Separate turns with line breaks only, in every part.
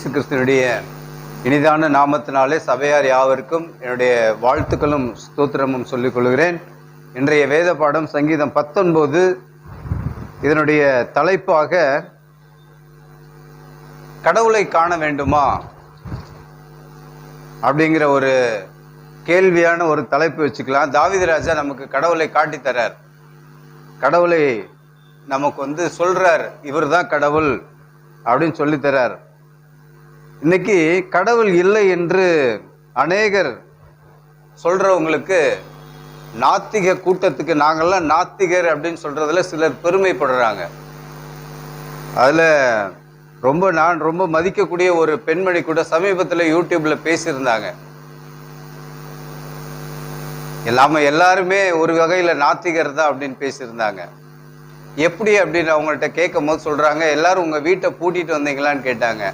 இயேசு கிறிஸ்துவனுடைய இனிதான நாமத்தினாலே சபையார் யாவருக்கும் என்னுடைய வாழ்த்துக்களும் ஸ்தோத்திரமும் சொல்லிக் கொள்கிறேன். இன்றைய வேத பாடம் சங்கீதம் பத்தொன்பது. இதனுடைய தலைப்பாக கடவுளை காண வேண்டுமா? அப்படிங்கிற ஒரு கேள்வியான ஒரு தலைப்பு வச்சுக்கலாம். தாவிதராஜா நமக்கு கடவுளை காட்டி தரார். கடவுளை நமக்கு வந்து சொல்றார் இவர்தான் கடவுள் அப்படின்னு சொல்லித்தரார் இன்னைக்கு கடவுள் இல்லை என்று அநேகர் சொல்றவங்களுக்கு நாத்திக கூட்டத்துக்கு நாங்கள்லாம் நாத்திகர் அப்படின்னு சொல்றதுல சிலர் பெருமைப்படுறாங்க. அதில் ரொம்ப நான் ரொம்ப மதிக்கக்கூடிய ஒரு பெண்மணி கூட சமீபத்தில் யூடியூப்ல பேசியிருந்தாங்க. எல்லாம எல்லாருமே ஒரு வகையில் நாத்திகர் தான் அப்படின்னு பேசியிருந்தாங்க. எப்படி அப்படின்னு அவங்கள்ட்ட கேட்கும் போது சொல்றாங்க எல்லாரும் உங்க வீட்டை பூட்டிட்டு வந்தீங்களான்னு கேட்டாங்க.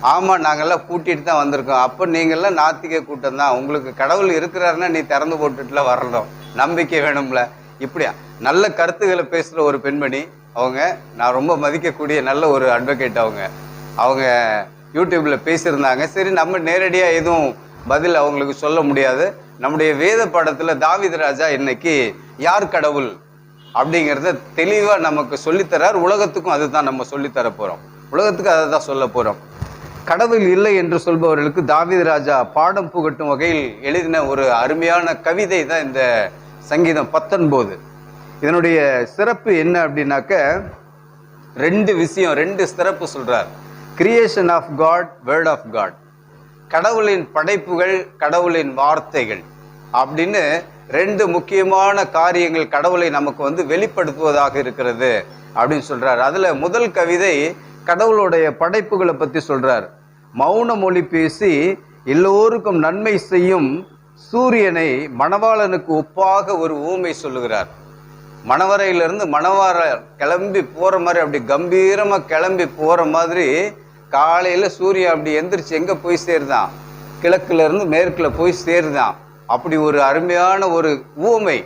ஆமாம் நாங்கள்லாம் கூட்டிகிட்டு தான் வந்திருக்கோம். அப்போ நீங்கள்லாம் நாத்திக கூட்டம் தான். உங்களுக்கு கடவுள் இருக்கிறாருன்னா நீ திறந்து போட்டுட்டுலாம் வரணும். நம்பிக்கை வேணும்ல. இப்படியா? நல்ல கருத்துக்களை பேசுகிற ஒரு பெண்மணி. அவங்க நான் ரொம்ப மதிக்கக்கூடிய நல்ல ஒரு அட்வொகேட் அவங்க. அவங்க யூடியூப்பில் பேசியிருந்தாங்க. சரி நம்ம நேரடியாக எதுவும் பதில் அவங்களுக்கு சொல்ல முடியாது. நம்முடைய வேத படத்தில் தாவித ராஜா இன்னைக்கு யார் கடவுள் அப்படிங்கிறத தெளிவாக நமக்கு சொல்லித்தரார். உலகத்துக்கும் அதுதான் நம்ம சொல்லித்தர போகிறோம் உலகத்துக்கு அதை தான் சொல்ல போகிறோம் கடவுள் இல்லை என்று சொல்பவர்களுக்கு தாவித ராஜா பாடம் புகட்டும் வகையில் எழுதின ஒரு அருமையான கவிதை தான் இந்த சங்கீதம் பத்தொன்பது. இதனுடைய சிறப்பு என்ன அப்படின்னாக்க ரெண்டு விஷயம் ரெண்டு சிறப்பு சொல்றார். Creation of god word of god கடவுளின் படைப்புகள் கடவுளின் வார்த்தைகள் அப்படின்னு ரெண்டு முக்கியமான காரியங்கள் கடவுளை நமக்கு வந்து வெளிப்படுத்துவதாக இருக்கிறது அப்படின்னு சொல்றார். அதுல முதல் கவிதை கடவுளுடைய படைப்புகளை பற்றி சொல்கிறார் மௌன மொழி பேசி எல்லோருக்கும் நன்மை செய்யும் சூரியனை மணவாளனுக்கு ஒப்பாக ஒரு ஊமை சொல்லுகிறார். மணவரையிலிருந்து மணவார கிளம்பி போகிற மாதிரி அப்படி கம்பீரமாக கிளம்பி போகிற மாதிரி காலையில் சூரியன் அப்படி எந்திரிச்சு எங்கே போய் சேருதான்? கிழக்குலேருந்து மேற்கில் போய் சேருதான். அப்படி ஒரு அருமையான ஒரு ஊமை.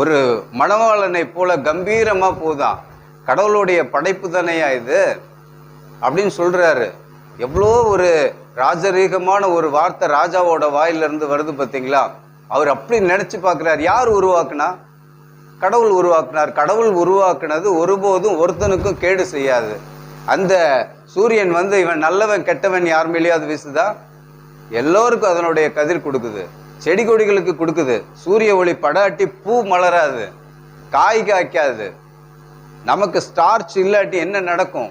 ஒரு மணவாளனை போல கம்பீரமாக போதான். கடவுளுடைய படைப்பு தானையா இது? அப்படின்னு சொல்றாரு. எவ்வளோ ஒரு ராஜரீகமான ஒரு வார்த்தை ராஜாவோட வாயிலிருந்து வருது பார்த்தீங்களா? அவர் அப்படி நினைச்சு பார்க்குறாரு. யார் உருவாக்குனா? கடவுள் உருவாக்குனார். கடவுள் உருவாக்குனது ஒருபோதும் ஒருத்தனுக்கும் கேடு செய்யாது. அந்த சூரியன் வந்து இவன் நல்லவன் கெட்டவன் யார் மேலேயாவது வீசுதா? எல்லோருக்கும் அதனுடைய கதிர் கொடுக்குது. செடி கொடிகளுக்கு கொடுக்குது. சூரிய ஒளி படாட்டி பூ மலராது. காய் காய்க்காது. நமக்கு ஸ்டார்ச் இல்லாட்டி என்ன நடக்கும்?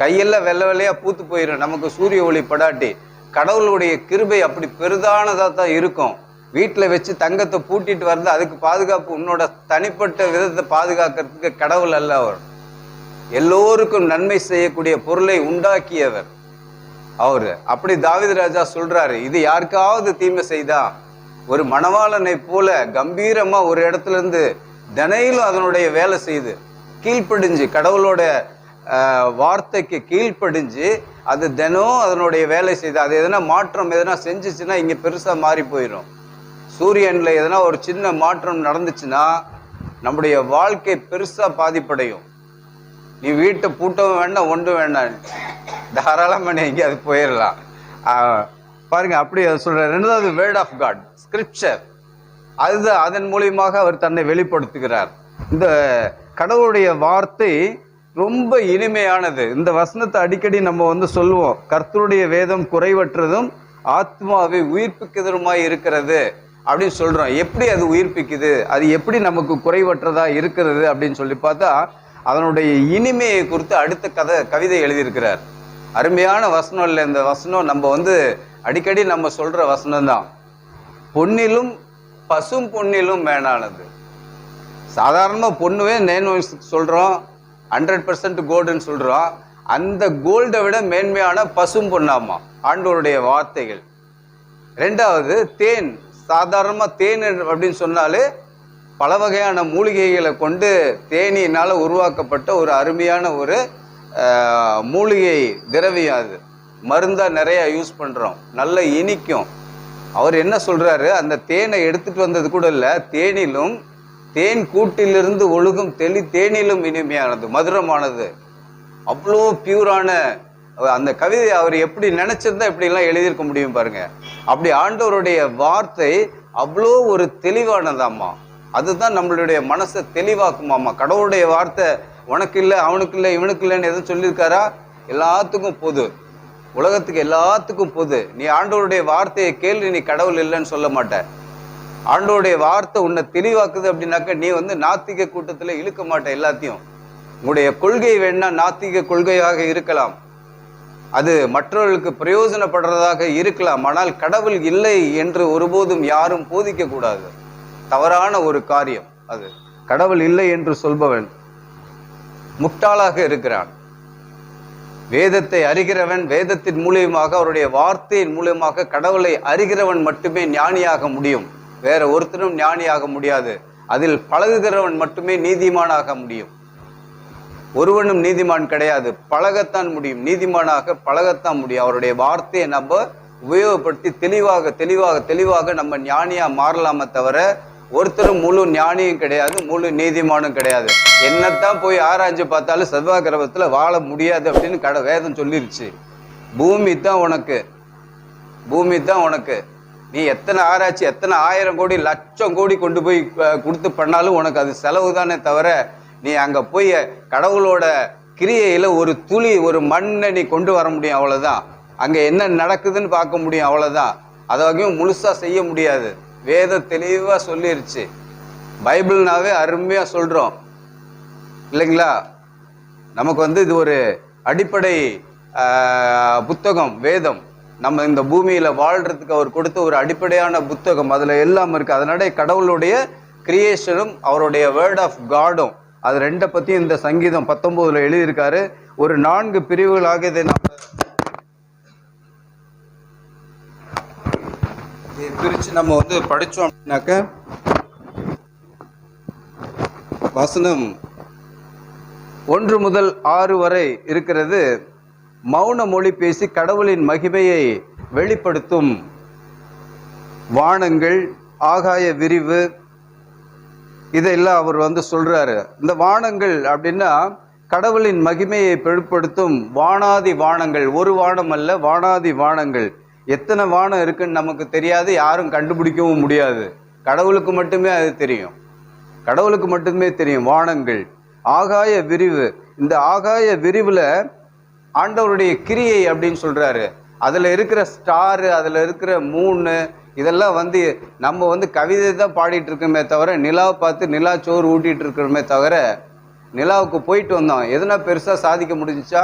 கையெல்லாம் வெள்ளை வெள்ளையாக பூத்து போயிடும் நமக்கு சூரிய ஒளி படாட்டி. கடவுளுடைய கிருபை அப்படி பெரிதானதாக தான் இருக்கும். வீட்டில் வச்சு தங்கத்தை பூட்டிட்டு வர்றது அதுக்கு பாதுகாப்பு உன்னோட தனிப்பட்ட விதத்தை பாதுகாக்கிறதுக்கு கடவுள் அல்ல அவர். எல்லோருக்கும் நன்மை செய்யக்கூடிய பொருளை உண்டாக்கியவர் அவர். அப்படி தாவித ராஜா சொல்றாரு இது யாருக்காவது தீமை செய்தா? ஒரு மணவாளனை போல கம்பீரமா ஒரு இடத்துல இருந்து தினையிலும் அதனுடைய வேலை செய்து கீழ்ப்படிஞ்சு கடவுளோட வார்த்தைக்கு கீழ்ப்படிஞ்சு அது தினம் அதனுடைய வேலை செய்து அது எதனா மாற்றம் எதனா செஞ்சுச்சுன்னா இங்கே பெருசாக மாறி போயிடும் சூரியனில் எதனா ஒரு சின்ன மாற்றம் நடந்துச்சுன்னா நம்முடைய வாழ்க்கை பெருசாக பாதிப்படையும். நீ வீட்டை பூட்டவும் வேண்டாம் ஒன்றும் வேண்டாம். தாராளமாக நீ அது போயிடலாம் பாருங்கள் பாருங்க அப்படி அது சொல்கிற ரெண்டாவது வேர்ட் ஆஃப் காட் ஸ்கிரிப்சர் அதுதான் அதன் மூலியமாக அவர் தன்னை வெளிப்படுத்துகிறார். இந்த கடவுளுடைய வார்த்தை ரொம்ப இனிமையானது. இந்த வசனத்தை அடிக்கடி நம்ம வந்து சொல்லுவோம். கர்த்தருடைய வேதம் குறைவற்றதும் ஆத்மாவை உயிர்ப்பிக்கிறதுமாய் இருக்கிறது அப்படின்னு சொல்றோம். எப்படி அது உயிர்ப்பிக்குது? அது எப்படி நமக்கு குறைவற்றதா இருக்கிறது அப்படின்னு சொல்லி பார்த்தா அதனுடைய இனிமையை குறித்து அடுத்த கதை கவிதை எழுதியிருக்கிறார். அருமையான வசனம் இல்லை. இந்த வசனம் நம்ம வந்து அடிக்கடி நம்ம சொல்ற வசனம் தான் பொன்னிலும் பசும் பொன்னிலும் மேலானது. சாதாரணமாக பொண்ணுவே நேன் சொல்கிறோம் ஹண்ட்ரட் பர்சன்ட் கோல்டுன்னு சொல்கிறோம் அந்த கோல்டை விட மேன்மையான பசும் பொண்ணாமா ஆண்டவருடைய வார்த்தைகள். ரெண்டாவது தேன். சாதாரணமாக தேன் அப்படின்னு சொன்னாலே பல வகையான மூலிகைகளை கொண்டு தேனியினால் உருவாக்கப்பட்ட ஒரு அருமையான ஒரு மூலிகை திரவியம் அது. மருந்தாக நிறையா யூஸ் பண்ணுறோம் நல்ல இனிக்கும். அவர் என்ன சொல்கிறாரு அந்த தேனை எடுத்துட்டு வந்தது கூட இல்லை தேனிலும் தேன் கூட்டிலிருந்து ஒழுகும் தெளி தேனிலும் இனிமையானது மதுரமானது. அவ்வளோ பியூரான அந்த கவிதை அவர் எப்படி நினைச்சிருந்தா இப்படிலாம் எழுதியிருக்க முடியும் பாருங்க. அப்படி ஆண்டவருடைய வார்த்தை அவ்வளோ ஒரு தெளிவானதாம்மா. அதுதான் நம்மளுடைய மனசை தெளிவாக்குமாம்மா. கடவுளுடைய வார்த்தை உனக்கு இல்லை அவனுக்கு இல்லை இவனுக்கு இல்லைன்னு எதுவும் சொல்லியிருக்காரா? எல்லாத்துக்கும் பொது. உலகத்துக்கு எல்லாத்துக்கும் பொது. நீ ஆண்டவருடைய வார்த்தையை கேள்வி நீ கடவுள் இல்லைன்னு சொல்ல மாட்டேன் ஆண்டோடைய வார்த்தை உன்னை தெளிவாக்குது அப்படின்னாக்க நீ வந்து நாத்திக கூட்டத்தில் இழுக்க மாட்ட எல்லாத்தையும். உங்களுடைய கொள்கை வேணா நாத்திக கொள்கையாக இருக்கலாம். அது மற்றவர்களுக்கு பிரயோஜனப்படுறதாக இருக்கலாம். ஆனால் கடவுள் இல்லை என்று ஒருபோதும் யாரும் போதிக்க கூடாது. தவறான ஒரு காரியம் அது. கடவுள் இல்லை என்று சொல்பவன் முட்டாளாக இருக்கிறான். வேதத்தை அறிகிறவன் வேதத்தின் மூலியமாக அவருடைய வார்த்தையின் மூலியமாக கடவுளை அறிகிறவன் மட்டுமே ஞானியாக முடியும். வேற ஒருத்தரும் ஞானியாக முடியாது. அதில் பழகுகிறவன் மட்டுமே நீதிமானாக முடியும். ஒருவனும் நீதிமான் கிடையாது. பழகத்தான் முடியும். நீதிமானாக பழகத்தான் முடியும். அவருடைய வார்த்தையை நம்ம உபயோகப்படுத்தி தெளிவாக தெளிவாக தெளிவாக நம்ம ஞானியா மாறலாமே தவிர ஒருத்தரும் முழு ஞானியும் கிடையாது முழு நீதிமானும் கிடையாது. என்னத்தான் போய் ஆராய்ஞ்சு பார்த்தாலும் செவ்வாய் கிரகத்தில் வாழ முடியாது அப்படின்னு கட வேதம் சொல்லிருச்சு. பூமி தான் உனக்கு. பூமி தான் உனக்கு. நீ எத்தனை ஆராய்ச்சி எத்தனை ஆயிரம் கோடி லட்சம் கோடி கொண்டு போய் கொடுத்து பண்ணாலும் உனக்கு அது செலவு தானே தவிர நீ அங்கே போய் கடவுளோட கிரியையில் ஒரு துளி ஒரு மண்ணை நீ கொண்டு வர முடியும் அவ்வளோதான் அங்கே என்ன நடக்குதுன்னு பார்க்க முடியும் அவ்வளோதான் அதை வகையும் முழுசாக செய்ய முடியாது. வேதம் தெளிவாக சொல்லிருச்சு. பைபிள்னாவே அருமையாக சொல்கிறோம் இல்லைங்களா? நமக்கு வந்து இது ஒரு அடிப்படை புத்தகம் வேதம். நம்ம இந்த பூமியில வாழ்றதுக்கு அவர் கொடுத்த ஒரு அடிப்படையான புத்தகம். அதுல எல்லாம் இருக்கு. அதனால கடவுளுடைய கிரியேஷனும் அவருடைய வேர்ட் ஆஃப் காடும் அது ரெண்டை பற்றியும் இந்த சங்கீதம் பத்தொன்பதுல எழுதியிருக்காரு. ஒரு நான்கு பிரிவுகளாக இதை நம்ம பிரிச்சு நம்ம வந்து படிச்சோம் அப்படின்னாக்க வசனம் ஒன்று முதல் ஆறு வரை இருக்கிறது. மௌன மொழி பேசி கடவுளின் மகிமையை வெளிப்படுத்தும் வானங்கள் ஆகாய விரிவு இதெல்லாம் அவர் வந்து சொல்றாரு. இந்த வானங்கள் அப்படின்னா கடவுளின் மகிமையை பெருப்படுத்தும் வானாதி வானங்கள். ஒரு வானம் அல்ல வானாதி வானங்கள். எத்தனை வானம் இருக்குன்னு நமக்கு தெரியாது யாரும் கண்டுபிடிக்கவும் முடியாது. கடவுளுக்கு மட்டுமே அது தெரியும். கடவுளுக்கு மட்டுமே தெரியும் வானங்கள். ஆகாய விரிவு. இந்த ஆகாய விரிவில் ஆண்டவருடைய கிரியை அப்படின்னு சொல்றாரு. அதுல இருக்கிற ஸ்டாரு அதுல இருக்கிற மூணு இதெல்லாம் வந்து நம்ம வந்து கவிதை தான் பாடிட்டு இருக்கோமே தவிர நிலாவை பார்த்து நிலா சோறு ஊட்டிட்டு இருக்கிறோமே தவிர நிலாவுக்கு போயிட்டு வந்தோம். எதுனா பெருசா சாதிக்க முடிஞ்சிச்சா?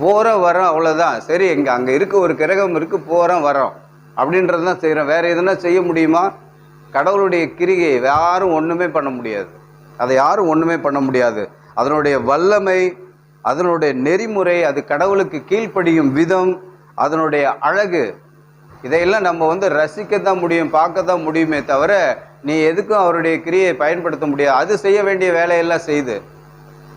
போகிறோம் வரோம் அவ்வளோதான் சரி எங்கே அங்கே இருக்க ஒரு கிரகம் இருக்குது போகிறோம் வரோம். அப்படின்றது தான் செய்கிறோம் வேறு எதுனா செய்ய முடியுமா? கடவுளுடைய கிரிகை யாரும் ஒன்றுமே பண்ண முடியாது. அதை யாரும் ஒன்றுமே பண்ண முடியாது. அதனுடைய வல்லமை அதனுடைய நெறிமுறை அது கடவுளுக்கு கீழ்ப்படியும் விதம் அதனுடைய அழகு இதையெல்லாம் நம்ம வந்து ரசிக்க தான் முடியும் பார்க்க தான் முடியுமே தவிர நீ எதுக்கும் அவருடைய கிரியை பயன்படுத்த முடியாது. அது செய்ய வேண்டிய வேலையெல்லாம் செய்யுது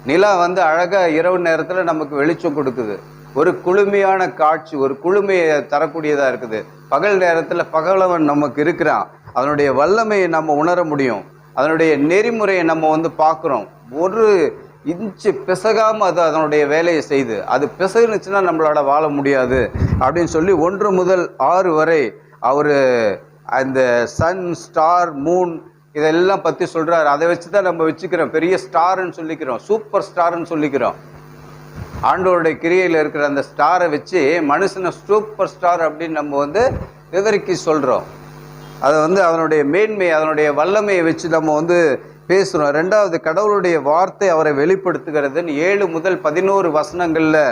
நிலா வந்து அழகாக இரவு நேரத்தில் நமக்கு வெளிச்சம் கொடுக்குது. ஒரு குளுமையான காட்சி ஒரு குளுமையை தரக்கூடியதாக இருக்குது. பகல் நேரத்தில் பகலவன் நமக்கு இருக்கிறான். அதனுடைய வல்லமையை நம்ம உணர முடியும். அதனுடைய நெறிமுறையை நம்ம வந்து பார்க்குறோம். ஒரு இன்ச்சு பிசகாமல் அது அதனுடைய வேலையை செய்து அது பிசகுனுச்சுன்னா நம்மளால் வாழ முடியாது அப்படின்னு சொல்லி ஒன்று முதல் ஆறு வரை அவர் அந்த சன் ஸ்டார் மூன் இதெல்லாம் பற்றி சொல்கிறார் அதை வச்சு தான் நம்ம வச்சுக்கிறோம். பெரிய ஸ்டார்னு சொல்லிக்கிறோம். சூப்பர் ஸ்டார்னு சொல்லிக்கிறோம். ஆண்டோருடைய கிரியையில் இருக்கிற அந்த ஸ்டாரை வச்சு மனுஷனை சூப்பர் ஸ்டார் அப்படின்னு நம்ம வந்து விவரிக்கி சொல்கிறோம் அதை வந்து அதனுடைய மேன்மை அதனுடைய வல்லமையை வச்சு நம்ம வந்து பேசுகிறோம் ரெண்டாவது கடவுளுடைய வார்த்தை அவரை வெளிப்படுத்துகிறதுன்னு ஏழு முதல் பதினோரு வசனங்களில்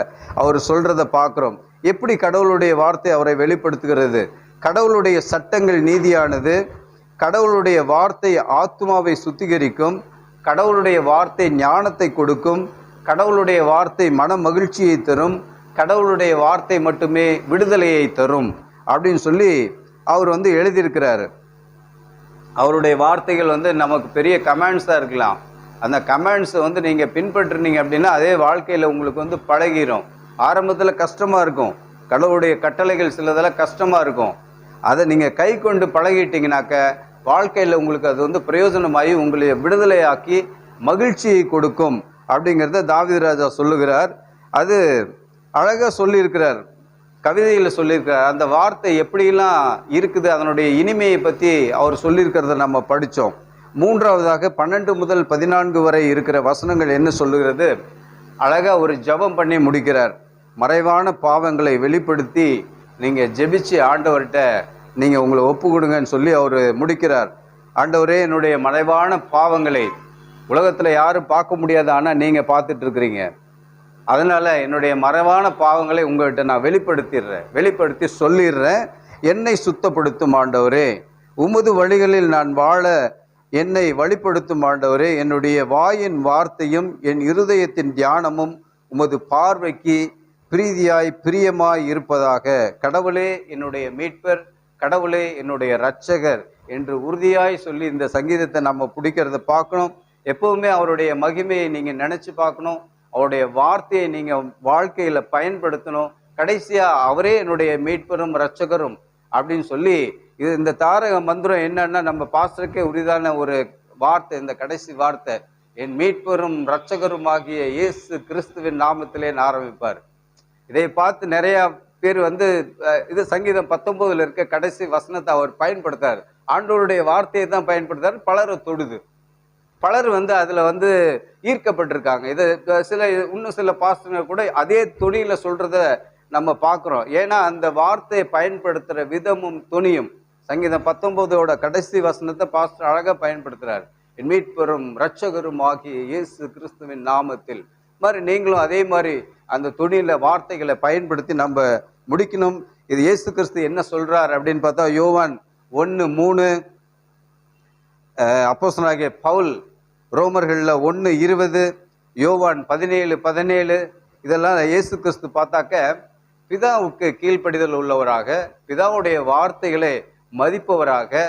அவர் சொல்கிறத பார்க்குறோம். எப்படி கடவுளுடைய வார்த்தை அவரை வெளிப்படுத்துகிறது? கடவுளுடைய சட்டங்கள் நீதியானது கடவுளுடைய வார்த்தை ஆத்மாவை சுத்திகரிக்கும் கடவுளுடைய வார்த்தை ஞானத்தை கொடுக்கும் கடவுளுடைய வார்த்தை மன மகிழ்ச்சியை தரும் கடவுளுடைய வார்த்தை மட்டுமே விடுதலையை தரும் அப்படின்னு சொல்லி அவர் வந்து எழுதியிருக்கிறாரு. அவருடைய வார்த்தைகள் வந்து நமக்கு பெரிய கமெண்ட்ஸாக இருக்கலாம். அந்த கமெண்ட்ஸை வந்து நீங்கள் பின்பற்றுனீங்க அப்படின்னா அதே வாழ்க்கையில் உங்களுக்கு வந்து பழகிரும். ஆரம்பத்தில் கஷ்டமாக இருக்கும். கடவுளுடைய கட்டளைகள் சிலதெல்லாம் கஷ்டமாக இருக்கும். அதை நீங்கள் கை கொண்டு பழகிட்டீங்கனாக்க வாழ்க்கையில் உங்களுக்கு அது வந்து பிரயோஜனமாகி உங்களை விடுதலையாக்கி மகிழ்ச்சியை கொடுக்கும் அப்படிங்கிறத தாவிதராஜா சொல்லுகிறார். அது அழகாக சொல்லியிருக்கிறார். கவிதையில் சொல்லியிருக்கார் அந்த வார்த்தை எப்படியெல்லாம் இருக்குது அதனுடைய இனிமையை பற்றி அவர் சொல்லியிருக்கிறத நம்ம படித்தோம் மூன்றாவதாக பன்னெண்டு முதல் பதினான்கு வரை இருக்கிற வசனங்கள் என்ன சொல்லுகிறது? அழகாக ஒரு ஜெபம் பண்ணி முடிக்கிறார். மறைவான பாவங்களை வெளிப்படுத்தி நீங்கள் ஜெபிச்சு ஆண்டவர்கிட்ட நீங்கள் உங்களை ஒப்பு கொடுங்கன்னு சொல்லி அவர் முடிக்கிறார். ஆண்டவரே என்னுடைய மறைவான பாவங்களை உலகத்தில் யாரும் பார்க்க முடியாது ஆனால் நீங்கள் பார்த்துட்டு இருக்கிறீங்க. அதனால் என்னுடைய மறைவான பாவங்களை உங்கள்கிட்ட நான் வெளிப்படுத்திடுறேன். வெளிப்படுத்தி சொல்லிடுறேன். என்னை சுத்தப்படுத்தும் ஆண்டவரே. உமது வழிகளில் நான் வாழ என்னை வழிப்படுத்தும் ஆண்டவரே. என்னுடைய வாயின் வார்த்தையும் என் இருதயத்தின் தியானமும் உமது பார்வைக்கு பிரீதியாய் பிரியமாய் இருப்பதாக. கடவுளே என்னுடைய மீட்பர் கடவுளே என்னுடைய இரட்சகர் என்று உறுதியாய் சொல்லி இந்த சங்கீதத்தை நம்ம பிடிக்கிறத பார்க்கணும். எப்பவுமே அவருடைய மகிமையை நீங்கள் நினச்சி பார்க்கணும். அவருடைய வார்த்தையை நீங்கள் வாழ்க்கையில் பயன்படுத்தணும். கடைசியாக அவரே என்னுடைய மீட்பரும் ரட்சகரும் அப்படின்னு சொல்லி இது இந்த தாரக மந்திரம் என்னன்னா நம்ம பாஸ்டருக்கே உரிதான ஒரு வார்த்தை இந்த கடைசி வார்த்தை. என் மீட்பரும் இரட்சகரும் ஆகிய இயேசு கிறிஸ்துவின் நாமத்திலே ஆரம்பிப்பார். இதை பார்த்து நிறையா பேர் வந்து இது சங்கீதம் பத்தொன்பதுல இருக்க கடைசி வசனத்தை அவர் பயன்படுத்தார். ஆண்டோருடைய வார்த்தையை தான் பயன்படுத்தார். பலரை தொடுது. பலர் வந்து அதில் வந்து ஈர்க்கப்பட்டிருக்காங்க. இது சில இன்னும் சில பாஸ்டர்கள் கூட அதே துணியில் சொல்கிறத நம்ம பார்க்குறோம் ஏன்னா அந்த வார்த்தையை பயன்படுத்துகிற விதமும் துணியும் சங்கீதம் பத்தொம்போதோட கடைசி வசனத்தை பாஸ்டர் அழகாக பயன்படுத்துகிறார் என் மீட்பெரும் ரட்சகரும் ஆகிய இயேசு கிறிஸ்துவின் நாமத்தில். மாதிரி நீங்களும் அதே மாதிரி அந்த துணியில் வார்த்தைகளை பயன்படுத்தி நம்ம முடிக்கணும். இது இயேசு கிறிஸ்து என்ன சொல்கிறார் அப்படின்னு பார்த்தா யோவான் ஒன்று மூணு அப்போசனாகிய பவுல் ரோமர்களில் ஒன்று இருபது யோவான் பதினேழு பதினேழு இதெல்லாம் இயேசு கிறிஸ்து பார்த்தாக்க பிதாவுக்கு கீழ்ப்படிதல் உள்ளவராக பிதாவுடைய வார்த்தைகளை மதிப்பவராக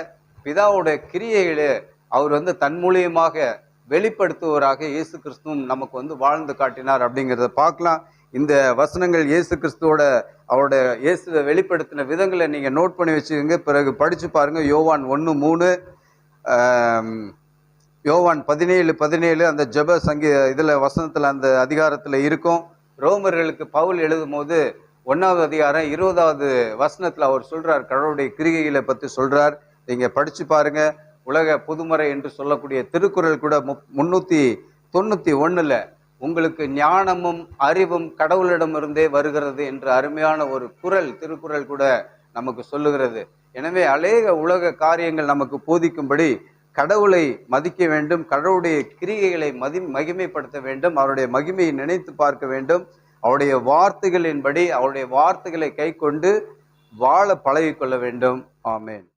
பிதாவுடைய கிரியைகளை அவர் வந்து தன் மூலியமாக வெளிப்படுத்துவராக இயேசு கிறிஸ்துவும் நமக்கு வந்து வாழ்ந்து காட்டினார் அப்படிங்கிறத பார்க்கலாம். இந்த வசனங்கள் இயேசு கிறிஸ்துவோட அவரோட இயேசுவை வெளிப்படுத்தின விதங்களை நீங்கள் நோட் பண்ணி வச்சுக்கோங்க. பிறகு படித்து பாருங்கள் யோவான் ஒன்று மூணு யோவான் பதினேழு பதினேழு அந்த ஜெப சங்கி இதில் வசனத்தில் அந்த அதிகாரத்தில் இருக்கும். ரோமர்களுக்கு பவுல் எழுதும் போது ஒன்றாவது அதிகாரம் இருபதாவது வசனத்தில் அவர் சொல்கிறார் கடவுளுடைய கிரிகைகளை பற்றி சொல்கிறார் நீங்கள் படித்து பாருங்க. உலக புதுமறை என்று சொல்லக்கூடிய திருக்குறள் கூட மு முந்நூற்றி தொண்ணூற்றி ஒன்றில் உங்களுக்கு ஞானமும் அறிவும் கடவுளிடமிருந்தே வருகிறது என்ற அருமையான ஒரு குறள் திருக்குறள் கூட நமக்கு சொல்லுகிறது. எனவே அநேக உலக காரியங்கள் நமக்கு போதிக்கும்படி கடவுளை மதிக்க வேண்டும் கடவுளுடைய கிரியைகளை மதி மகிமைப்படுத்த வேண்டும் அவருடைய மகிமையை நினைத்து பார்க்க வேண்டும். அவருடைய வார்த்தைகளின்படி அவருடைய வார்த்தைகளை கை கொண்டு வாழ பழகிக்கொள்ள வேண்டும். ஆமேன்.